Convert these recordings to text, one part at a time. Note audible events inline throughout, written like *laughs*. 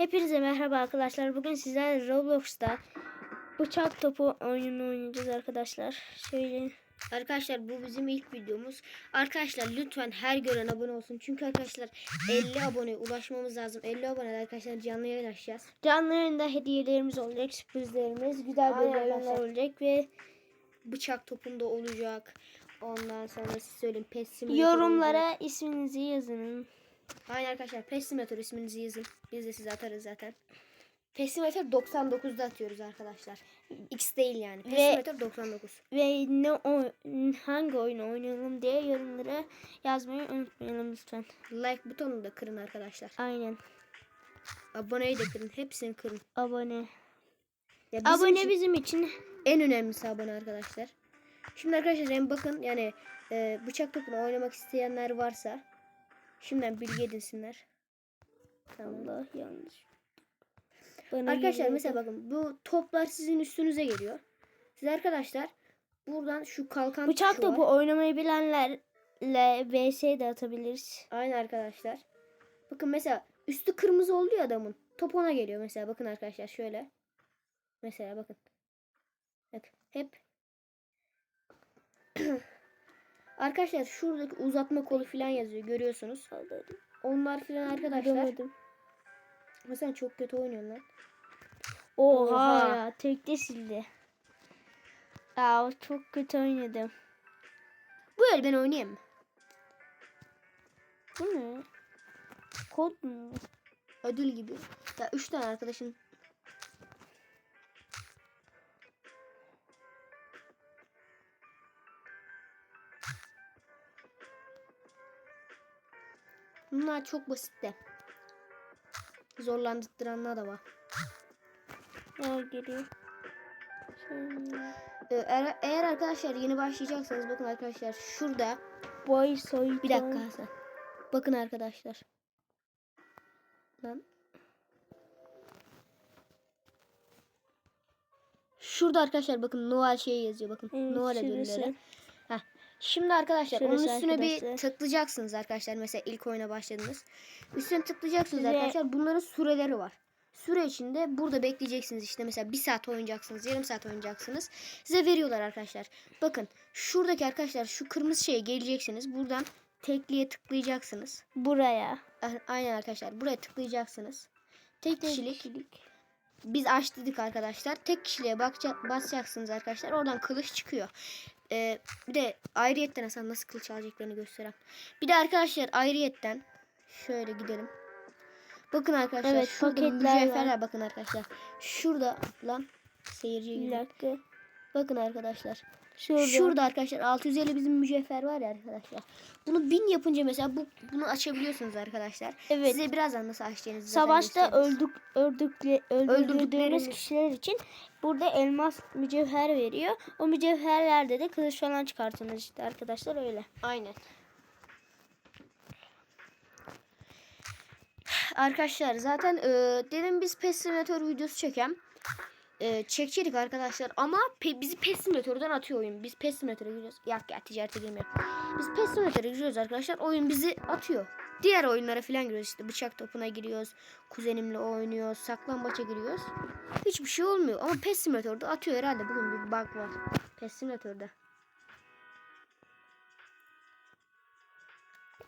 Hepinize merhaba arkadaşlar. Bugün sizlerle Roblox'ta bıçak topu oyununu oynayacağız arkadaşlar. Şöyle Arkadaşlar bu bizim ilk videomuz. Arkadaşlar lütfen her gören abone olsun. Çünkü arkadaşlar 50 aboneye ulaşmamız lazım. 50 abone arkadaşlar canlı yayın açacağız. canlı yayında hediyelerimiz olacak, sürprizlerimiz, güzel Aynen oyunlar arkadaşlar. olacak ve Bıçak topunda olacak. Ondan sonra Simulator olacak. yorumlara isminizi yazın. Aynen arkadaşlar PES Simulator isminizi yazın. Biz de size atarız zaten. PES Simulator 99'da atıyoruz arkadaşlar. X değil yani. PES Ve- Simulator 99. Ve ne oy- hangi oyunu oynayalım diye yorumlara yazmayı unutmayalım lütfen. Like butonunu da kırın arkadaşlar. Aynen. Aboneyi de kırın. Hepsini kırın. Abone. Ya bizim Abone için- bizim için En önemlisi abone arkadaşlar. Şimdi arkadaşlar hem bakın yani e, bıçak topunu oynamak isteyenler varsa şimdiden bilgi edinsinler. Allah yanlış. Bana Arkadaşlar geliyordu. mesela bakın bu toplar sizin üstünüze geliyor. Siz arkadaşlar buradan şu kalkan Bıçak tuşu var. topu oynamayı bilenlerle vs de atabiliriz. Aynen arkadaşlar. Bakın mesela üstü kırmızı oldu ya adamın. Top ona geliyor mesela bakın arkadaşlar şöyle. Mesela bakın. Bak hep Arkadaşlar şuradaki uzatma kolu falan yazıyor görüyorsunuz. Onlar falan arkadaşlar. Göremedim. Mesela çok kötü oynuyorsun lan. Oha, Oha. ya tekte sildi. Aa çok kötü oynadım. Bu el ben oynayayım mı? Bu ne? Kod mu? Ödül gibi. Ya 3 tane arkadaşın Bunlar çok basit de. Zorlandırdıranlar da var. Ne geliyor? Ee, Eğer, eğer arkadaşlar yeni başlayacaksanız bakın arkadaşlar şurada Boy soy. bir dakika Hasan. Bakın arkadaşlar. Lan. Şurada arkadaşlar bakın Noel şeyi yazıyor bakın. Evet, Noel ödülleri. Şimdi arkadaşlar onun üstüne bir arkadaşlar. tıklayacaksınız arkadaşlar. Mesela ilk oyuna başladınız. Üstüne tıklayacaksınız Size- arkadaşlar. Bunların süreleri var. Süre içinde burada bekleyeceksiniz işte mesela bir saat oynayacaksınız, yarım saat oynayacaksınız. Size veriyorlar arkadaşlar. Bakın şuradaki arkadaşlar şu kırmızı şeye geleceksiniz. Buradan tekliye tıklayacaksınız. Buraya. A- Aynen arkadaşlar buraya tıklayacaksınız. Tek Tek kişilik. kişilik. Biz açtık arkadaşlar. Tek kişiliğe bakacak, basacaksınız arkadaşlar. Oradan kılıç çıkıyor. Ee, bir de ayrıyetten Hasan nasıl kılıç alacaklarını göstereyim. Bir de arkadaşlar ayrıyetten şöyle gidelim. Bakın arkadaşlar Evet, şurada var. mücevherler bakın arkadaşlar. Şurada lan seyirciye dakika. Bakın arkadaşlar. Şurada. Şurada arkadaşlar 650 bizim mücevher var ya arkadaşlar. Bunu 1000 yapınca mesela bu bunu açabiliyorsunuz arkadaşlar. Evet. Size birazdan nasıl açacağınızı zaten Savaşta öldük öldükle öldürdüğümüz Öldürdüklerimiz. kişiler için burada elmas mücevher veriyor. O mücevherlerde de kılıç falan çıkartıyorsunuz işte arkadaşlar öyle. Aynen. Arkadaşlar zaten e, dedim biz PES videosu çekem. E, çekecektik arkadaşlar ama pe, bizi PES Simulator'dan atıyor oyun. Biz PES Simulator'a giriyoruz. Yak ya ticarete girmiyorum. Biz PES Simulator'a giriyoruz arkadaşlar. Oyun bizi atıyor. Diğer oyunlara falan giriyoruz işte bıçak topuna giriyoruz. Kuzenimle oynuyoruz. Saklambaça giriyoruz. Hiçbir şey olmuyor ama PES Simulator'da atıyor herhalde. Bugün bir bug var. PES Simulator'da.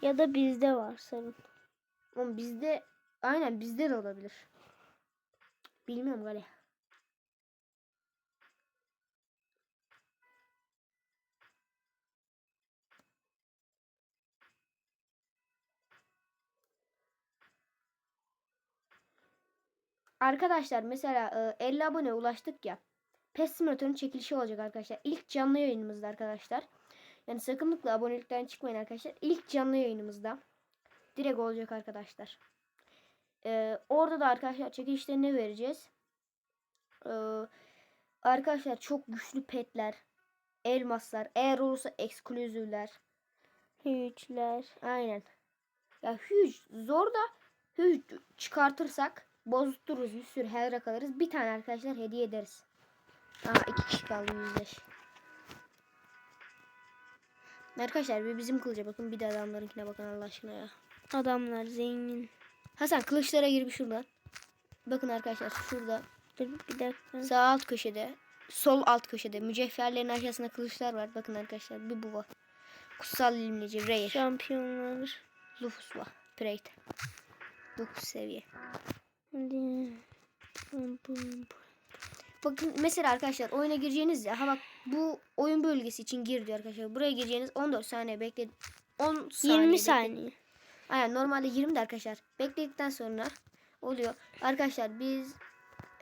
Ya da bizde var sanırım. Ama bizde aynen bizde de olabilir. Bilmiyorum galiba. Arkadaşlar mesela e, 50 abone ulaştık ya. PES Simulator'un çekilişi olacak arkadaşlar. İlk canlı yayınımızda arkadaşlar. Yani sakınlıkla abonelikten çıkmayın arkadaşlar. İlk canlı yayınımızda direkt olacak arkadaşlar. Ee, orada da arkadaşlar çekilişte ne vereceğiz? Ee, arkadaşlar çok güçlü petler, elmaslar, eğer olursa ekskluzivler. Hiçler. Aynen. Ya huge zor da huge çıkartırsak boztururuz bir sürü her alırız. Bir tane arkadaşlar hediye ederiz. Aha iki kişi kaldı yüzleş. Arkadaşlar bir bizim kılıca bakın bir de adamlarınkine bakın Allah aşkına ya. Adamlar zengin. Hasan kılıçlara gir bir şuradan. Bakın arkadaşlar şurada Dur bir dakika. sağ alt köşede sol alt köşede mücevherlerin aşağısında kılıçlar var. Bakın arkadaşlar bir bu var. Kutsal ilimlici Rare. Şampiyonlar. Lufus var. Preyt. 9 seviye. Bakın mesela arkadaşlar oyuna gireceğiniz ya. Ha bak bu oyun bölgesi için gir diyor arkadaşlar. Buraya gireceğiniz 14 saniye bekle. 10 saniye 20 bekle- saniye. Aynen normalde 20 de arkadaşlar. Bekledikten sonra oluyor. Arkadaşlar biz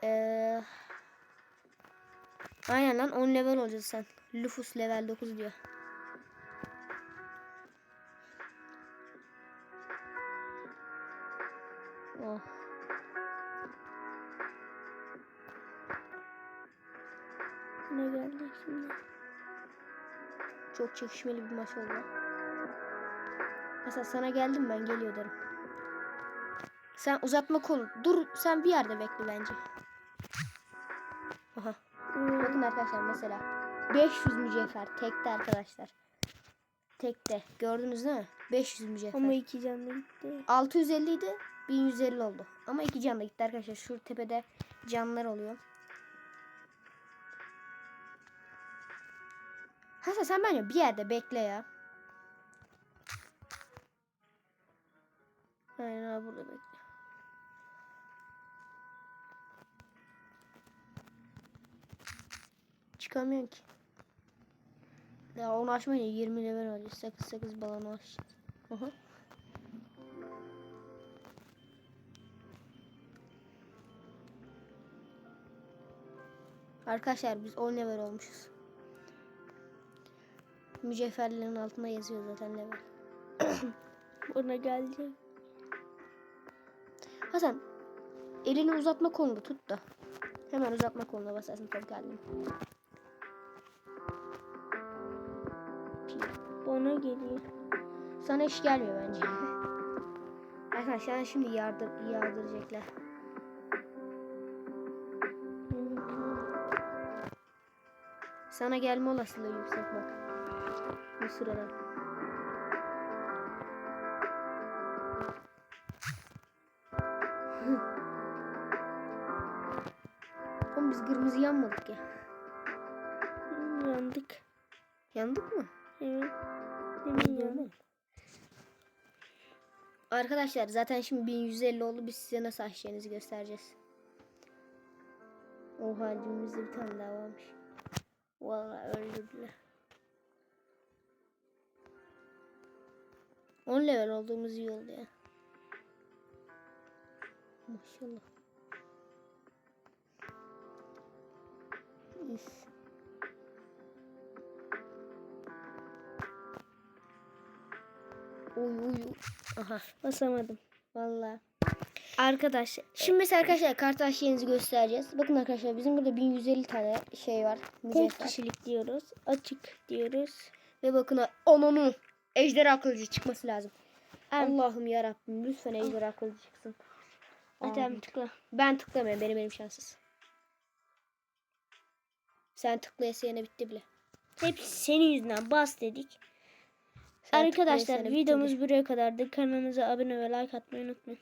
eee Aynen lan 10 level olacağız sen. Lufus level 9 diyor. Ne geldi şimdi? Çok çekişmeli bir maç oldu. Mesela sana geldim ben geliyor derim. Sen uzatma kolu. Dur sen bir yerde bekle bence. Aha. Hmm, Bakın arkadaşlar mesela 500 mücevher tekte arkadaşlar. Tekte. Gördünüz değil mi? 500 mücevher. Ama iki canlı gitti. 650 idi. 1150 oldu. Ama iki can da gitti arkadaşlar. Şu tepede canlar oluyor. Hasan sen bence bir yerde bekle ya. Aynen abi burada bekle. Çıkamıyorum ki. Ya onu açmayınca 20 level alacağız. 8 8 balonu. Aha. Arkadaşlar biz 10 level olmuşuz. Mücevherlerin altında yazıyor zaten level. *coughs* Ona gelecek. Hasan elini uzatma kolunu tut da. Hemen uzatma koluna basarsın top geldi. Bana geliyor. Sana iş gelmiyor bence. *laughs* Arkadaşlar şimdi yardır, yağdıracaklar. Sana gelme olasılığı yüksek bak. Bu sırada. Oğlum biz kırmızı yanmadık ya. Yandık. Yandık mı? Evet. Demin yandık. Arkadaşlar zaten şimdi 1150 oldu. Biz size nasıl açacağınızı göstereceğiz. Oha cümlemizde bir tane daha varmış. Vallahi öldürdüler. 10 level olduğumuz iyi oldu ya. Maşallah. Üf. Oy oy oy. Aha Basamadım. vallahi. Arkadaşlar. Şimdi mesela arkadaşlar kartaş yerinizi göstereceğiz. Bakın arkadaşlar bizim burada 1150 tane şey var. Tek kişilik diyoruz. Açık diyoruz. Ve bakın onunu ejderha kılıcı çıkması lazım. Allah'ım ya Rabbim lütfen ejderha kılıcı çıksın. Abi tıkla. Ben tıklamıyorum benim elim şanssız. Sen tıklayasayana bitti bile. Hepsi senin yüzünden bas dedik. Sen Arkadaşlar bitti videomuz buraya kadardı. Kanalımıza abone ve like atmayı unutmayın.